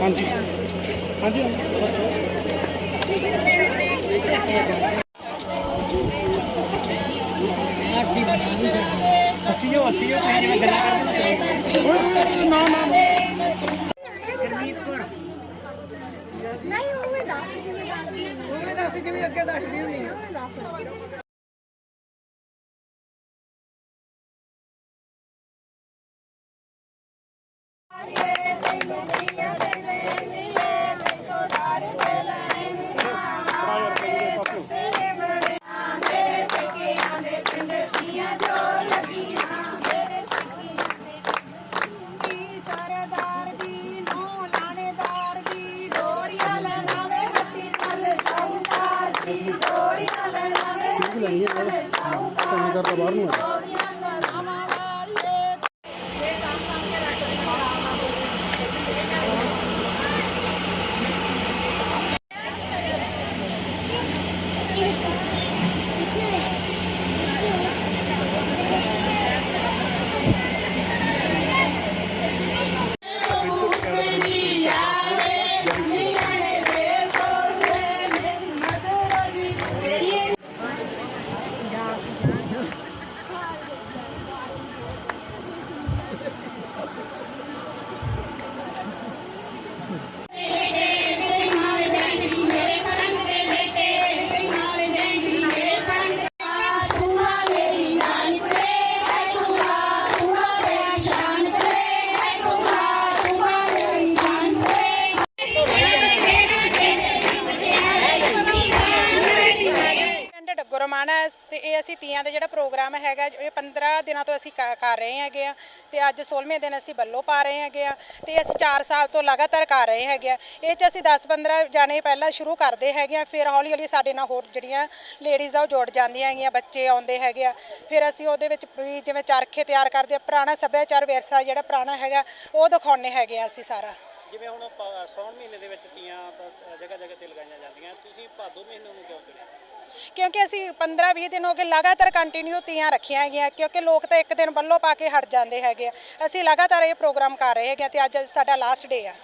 ਹਾਂਜੀ ਹਾਂਜੀ ਅੱਛੀ ਹੋ ਅੱਛੀ ਹੋ ਤੁਸੀਂ ਜਿਵੇਂ ਗੱਲਾਂ ਕਰਦੇ ਹੋ ਨਾ ਨਾ ਨਹੀਂ ਉਹ ਵੀ ਦੱਸ ਜਿਵੇਂ ਦੱਸਦੀ ਉਹ ਵੀ ਦੱਸ ਜਿਵੇਂ ਅੱਗੇ ਦੱਸਦੀ ਹੁੰਦੀ ਆ ਸਰਦਾਰ ਸ਼ਾਹੂਕਾਰ ਦੀ ਡੋਰੀਆਂ ਲਣਾਵੇ ਹੱਥੀ ਚੱਲ ਸ਼ਾਹੂਕਾਰ ਕਰਦਾ ਬਾਹਰ ਨੂੰ ਆ। ਪਿੰਡ ਡੱਗੋਰਮਾਣਾ ਤੇ ਇਹ ਅਸੀਂ ਤੀਆਂ ਦਾ ਜਿਹੜਾ ਪ੍ਰੋਗਰਾਮ ਹੈਗਾ, ਇਹ 15 ਦਿਨਾਂ ਤੋਂ ਅਸੀਂ ਕ- ਕਰ ਰਹੇ ਹੈਗੇ ਆ ਤੇ ਅੱਜ 16ਵੇਂ ਦਿਨ ਅਸੀਂ ਬੱਲੋ ਪਾ ਰਹੇ ਹੈਗੇ ਆ ਤੇ ਅਸੀਂ 4 ਸਾਲ ਤੋਂ ਲਗਾਤਾਰ ਕਰ ਰਹੇ ਹੈਗੇ ਆ। ਇਹ ਚ ਅਸੀਂ 10-15 ਜਾਣੇ ਪਹਿਲਾਂ ਸ਼ੁਰੂ ਕਰਦੇ ਹੈਗੇ ਆ, ਫਿਰ ਹੌਲੀ ਹੌਲੀ ਸਾਡੇ ਨਾਲ ਹੋਰ ਜਿਹੜੀਆਂ ਲੇਡੀਜ਼ ਆ ਉਹ ਜੁੜ ਜਾਂਦੀਆਂ ਹੈਗੀਆਂ, ਬੱਚੇ ਆਉਂਦੇ ਹੈਗੇ ਆ। ਫਿਰ ਅਸੀਂ ਉਹਦੇ ਵਿੱਚ ਵੀ ਜਿਵੇਂ ਚਰਖੇ ਤਿਆਰ ਕਰਦੇ ਆ, ਪੁਰਾਣਾ ਸੱਭਿਆਚਾਰ ਵਿਰਸਾ ਜਿਹੜਾ ਪੁਰਾਣਾ ਹੈਗਾ, ਉਹ ਦਿਖਾਉਂਦੇ ਹੈਗੇ ਆ ਅਸੀਂ ਸਾਰਾ। ਜਿਵੇਂ ਹੁਣ ਪ- ਸੌਣ ਮਹੀਨੇ ਦੇ ਵਿੱਚ ਤੀਆਂ ਜਗ੍ਹਾ ਜਗ੍ਹਾ ਤੇ ਲਗਾਈਆਂ ਜਾਂਦੀਆਂ, ਤੁਸੀਂ ਭਾਦੋ ਮਹੀਨੇ ਨੂੰ ਕਿਉਂ ਚੁਣਿਆ? ਕਿਉਂਕਿ ਅਸੀਂ 15-20 ਦਿਨ ਹੋ ਗਏ ਲਗਾਤਾਰ ਕੰਟੀਨਿਊ ਤੀਆਂ ਰੱਖੀਆਂ ਹੈਗੀਆਂ, ਕਿਉਂਕਿ ਲੋਕ ਤਾਂ ਇੱਕ ਦਿਨ ਬੱਲੋ ਪਾ ਕੇ ਹਟ ਜਾਂਦੇ ਹੈਗੇ ਆ। ਅਸੀਂ ਲਗਾਤਾਰ ਇਹ ਪ੍ਰੋਗਰਾਮ ਕਰ ਰਹੇ ਹੈਗੇ ਆ ਤੇ ਅੱਜ ਸਾਡਾ ਲਾਸਟ ਡੇ ਆ।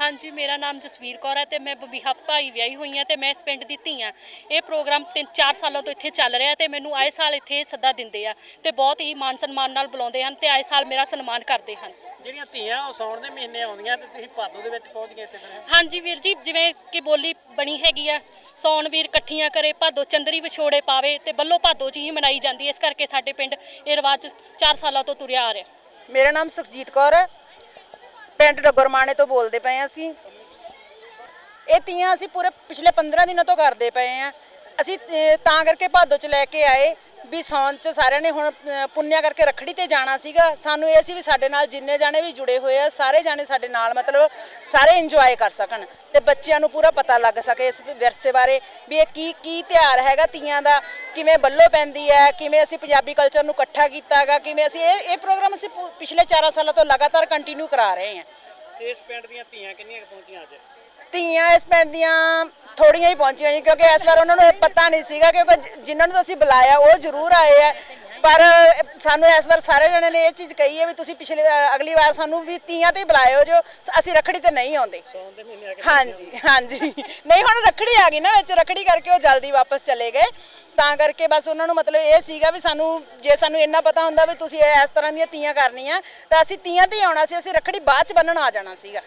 ਹਾਂਜੀ, ਮੇਰਾ ਨਾਮ ਜਸਵੀਰ ਕੌਰ ਹੈ ਤੇ ਮੈਂ ਬਬੀਹਾ ਭਾਈ ਵਿਆਹੀ ਹੋਈ ਹਾਂ ਤੇ ਮੈਂ ਇਸ ਪਿੰਡ ਦੀ ਧੀ ਹਾਂ ਇਹ ਪ੍ਰੋਗਰਾਮ 3-4 ਸਾਲਾਂ ਤੋਂ ਇੱਥੇ ਚੱਲ ਰਿਹਾ ਤੇ ਮੈਨੂੰ ਆਏ ਸਾਲ ਇੱਥੇ ਸੱਦਾ ਦਿੰਦੇ ਆ ਤੇ ਬਹੁਤ ਹੀ ਮਾਨ ਸਨਮਾਨ ਨਾਲ ਬੁਲਾਉਂਦੇ ਹਨ ਤੇ ਆਏ ਸਾਲ ਮੇਰਾ ਸਨਮਾਨ ਕਰਦੇ ਹਨ। ਜਿਹੜੀਆਂ ਤੀਆਂ ਉਹ ਸੌਣ ਦੇ ਮਹੀਨੇ ਆਉਂਦੀਆਂ ਤੇ ਤੁਸੀਂ ਭਾਦੋ ਦੇ ਵਿੱਚ ਪਹੁੰਚ ਗਏ ਇੱਥੇ ਫਿਰ। ਹਾਂਜੀ ਵੀਰ ਜੀ ਜਿਵੇਂ ਕਿ ਬੋਲੀ ਬਣੀ ਹੈਗੀ ਆ ਸੌਣ ਵੀਰ ਇਕੱਠੀਆਂ ਕਰੇ ਭਾਦੋ ਚੰਦਰੀ ਵਿਛੋੜੇ ਪਾਵੇ ਤੇ ਬੱਲੋ ਭਾਦੋ ਜੀ ਹੀ ਮਨਾਈ ਜਾਂਦੀ ਹੈ। ਇਸ ਕਰਕੇ ਸਾਡੇ ਪਿੰਡ ਇਹ ਰਿਵਾਜ 4 ਸਾਲਾਂ ਤੋਂ ਤੁਰਿਆ ਆ ਰਿਹਾ। ਮੇਰਾ ਨਾਮ ਸੁਖਜੀਤ ਕੌਰ ਹੈ। ਪਿੰਡ ਡੱਗਰਮਾਣੇ ਤੋਂ ਬੋਲਦੇ ਪਏ ਹਾਂ ਅਸੀਂ। ਇਹ ਤੀਆਂ ਅਸੀਂ ਪੂਰੇ ਪਿਛਲੇ 15 ਦਿਨਾਂ ਤੋਂ ਕਰਦੇ ਪਏ ਆ ਅਸੀਂ ਤਾਂ ਕਰਕੇ ਭਾਦੋ ਚ ਲੈ ਕੇ ਆਏ। ਵੀ ਸੌਣ ਚ ਸਾਰਿਆਂ ਨੇ ਹੁਣ ਅਹ, ਪੁੰਨਿਆ ਕਰਕੇ ਰੱਖੜੀ ਤੇ ਜਾਣਾ ਸੀਗਾ। ਸਾਨੂੰ ਇਹ ਸੀ ਵੀ ਸਾਡੇ ਨਾਲ ਜਿੰਨੇ ਜਾਣੇ ਵੀ ਜੁੜੇ ਹੋਏ ਆ ਸਾਰੇ ਜਾਣੇ ਸਾਡੇ ਨਾਲ ਮਤਲਬ ਸਾਰੇ ਇੰਜੋਏ ਕਰ ਸਕਣ ਤੇ ਬੱਚਿਆਂ ਨੂੰ ਪੂਰਾ ਪਤਾ ਲੱਗ ਸਕੇ ਇਸ ਵਿਰਸੇ ਬਾਰੇ ਵੀ ਇਹ ਕੀ ਕੀ ਤਿਉਹਾਰ ਹੈਗਾ ਤੀਆਂ ਦਾ ਕਿਵੇਂ ਬੱਲੋ ਪੈਂਦੀ ਹੈ ਕਿਵੇਂ ਅਸੀਂ ਪੰਜਾਬੀ ਕਲਚਰ ਨੂੰ ਇਕੱਠਾ ਕੀਤਾ ਹੈਗਾ ਕਿਵੇਂ ਅਸੀਂ ਇਹ ਇਹ ਪ੍ਰੋਗਰਾਮ ਅਸੀਂ ਪੂ- ਪਿਛਲੇ 4 ਸਾਲਾਂ ਤੋਂ ਲਗਾਤਾਰ ਕੰਟੀਨਿਊ ਕਰਾ ਰਹੇ ਹਾਂ। ਇਸ ਪਿੰਡ ਦੀਆਂ ਧੀਆਂ ਕਿੰਨੀਆਂ ਕੁ ਪਹੁੰਚੀਆਂ ਅੱਜ? ਧੀਆਂ ਇਸ ਪਿੰਡ ਦੀਆਂ ਥੋੜੀਆਂ ਹੀ ਪਹੁੰਚੀਆਂ ਜੀ, ਕਿਉਂਕਿ ਇਸ ਵਾਰ ਉਹਨਾਂ ਨੂੰ ਇਹ ਪਤਾ ਨਹੀਂ ਸੀਗਾ ਕਿ ਜ- ਜਿਨ੍ਹਾਂ ਨੂੰ ਅਸੀਂ ਬੁਲਾਇਆ, ਉਹ ਜ਼ਰੂਰ ਆਏ ਆ। ਪਰ ਸਾਨੂੰ ਇਸ ਵਾਰ ਸਾਰੇ ਜਣਿਆਂ ਨੇ ਇਹ ਚੀਜ਼ ਕਹੀ ਹੈ ਵੀ ਤੁਸੀਂ ਪਿਛਲੇ ਅਗਲੀ ਵਾਰ ਸਾਨੂੰ ਵੀ ਤੀਆਂ ਤੇ ਹੀ ਬੁਲਾਇਓ ਜੋ ਅਸੀਂ ਰਖੜੀ ਤੇ ਨਹੀਂ ਆਉਂਦੇ। ਹਾਂਜੀ ਹਾਂਜੀ। ਨਹੀਂ, ਹੁਣ ਰਖੜੀ ਆ ਗਈ ਨਾ ਵਿੱਚ, ਰਖੜੀ ਕਰਕੇ ਉਹ ਜਲਦੀ ਵਾਪਸ ਚਲੇ ਗਏ। ਤਾਂ ਕਰਕੇ ਬਸ ਉਹਨਾਂ ਨੂੰ ਮਤਲਬ ਇਹ ਸੀਗਾ ਵੀ ਸਾਨੂੰ, ਜੇ ਸਾਨੂੰ ਇੰਨਾ ਪਤਾ ਹੁੰਦਾ ਵੀ ਤੁਸੀਂ ਇਸ ਤਰ੍ਹਾਂ ਦੀਆਂ ਤੀਆਂ ਕਰਨੀਆਂ, ਤਾਂ ਅਸੀਂ ਤੀਆਂ ਤੇ ਹੀ ਆਉਣਾ ਸੀ, ਅਸੀਂ ਰਖੜੀ ਬਾਅਦ ਚ ਬੰਨਣ ਆ ਜਾਣਾ ਸੀਗਾ।